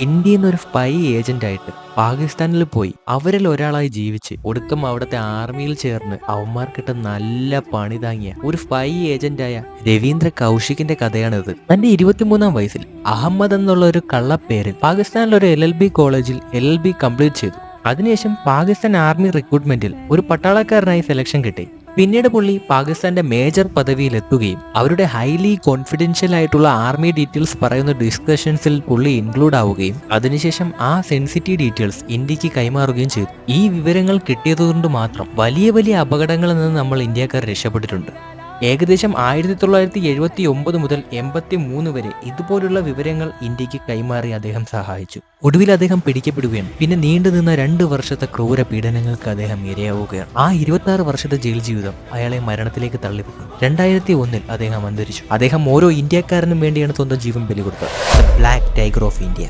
ഇന്ത്യയിൽ നിന്ന് ഒരു സ്പൈ ഏജന്റ് ആയിട്ട് പാകിസ്ഥാനിൽ പോയി. അവരിൽ ഒരാളായി ജീവിച്ച് ഒടുക്കം അവിടുത്തെ ആർമിയിൽ ചേർന്ന് അവന്മാർക്കിട്ട് നല്ല പണി താങ്ങിയ ഒരു സ്പൈ ഏജന്റായ രവീന്ദ്ര കൗശികിന്റെ കഥയാണിത്. തന്റെ ഇരുപത്തിമൂന്നാം വയസ്സിൽ അഹമ്മദ് എന്നുള്ള ഒരു കള്ളപ്പേരിൽ പാകിസ്ഥാനിലെ ഒരു എൽ എൽ ബി കോളേജിൽ എൽ എൽ ബി കംപ്ലീറ്റ് ചെയ്തു. അതിനുശേഷം പാകിസ്ഥാൻ ആർമി റിക്രൂട്ട്മെന്റിൽ ഒരു പട്ടാളക്കാരനായി സെലക്ഷൻ കിട്ടി. പിന്നീട് പുള്ളി പാകിസ്ഥാന്റെ മേജർ പദവിയിൽ അവരുടെ ഹൈലി കോൺഫിഡൻഷ്യൽ ആയിട്ടുള്ള ആർമി ഡീറ്റെയിൽസ് പറയുന്ന ഡിസ്കഷൻസിൽ പുള്ളി ഇൻക്ലൂഡ് ആവുകയും അതിനുശേഷം ആ സെൻസിറ്റീവ് ഡീറ്റെയിൽസ് ഇന്ത്യയ്ക്ക് കൈമാറുകയും ചെയ്തു. ഈ വിവരങ്ങൾ കിട്ടിയതുകൊണ്ട് മാത്രം വലിയ വലിയ അപകടങ്ങളിൽ നിന്ന് നമ്മൾ ഇന്ത്യക്കാർ രക്ഷപ്പെട്ടിട്ടുണ്ട്. ഏകദേശം ആയിരത്തി തൊള്ളായിരത്തി എഴുപത്തി ഒമ്പത് മുതൽ എൺപത്തി മൂന്ന് വരെ ഇതുപോലുള്ള വിവരങ്ങൾ ഇന്ത്യയ്ക്ക് കൈമാറി അദ്ദേഹം സഹായിച്ചു. ഒടുവിൽ അദ്ദേഹം പിടിക്കപ്പെടുകയാണ്. പിന്നെ നീണ്ടു നിന്ന രണ്ട് വർഷത്തെ ക്രൂര പീഡനങ്ങൾക്ക് അദ്ദേഹം ഇരയാവുകയാണ്. ആ ഇരുപത്തി ആറ് വർഷത്തെ ജയിൽ ജീവിതം അയാളെ മരണത്തിലേക്ക് തള്ളിവിട്ടു. രണ്ടായിരത്തി ഒന്നിൽ അദ്ദേഹം അന്തരിച്ചു. അദ്ദേഹം ഓരോ ഇന്ത്യക്കാരനും വേണ്ടിയാണ് സ്വന്തം ജീവൻ ബലി കൊടുത്തത് ബ്ലാക്ക് ടൈഗർ ഓഫ് ഇന്ത്യ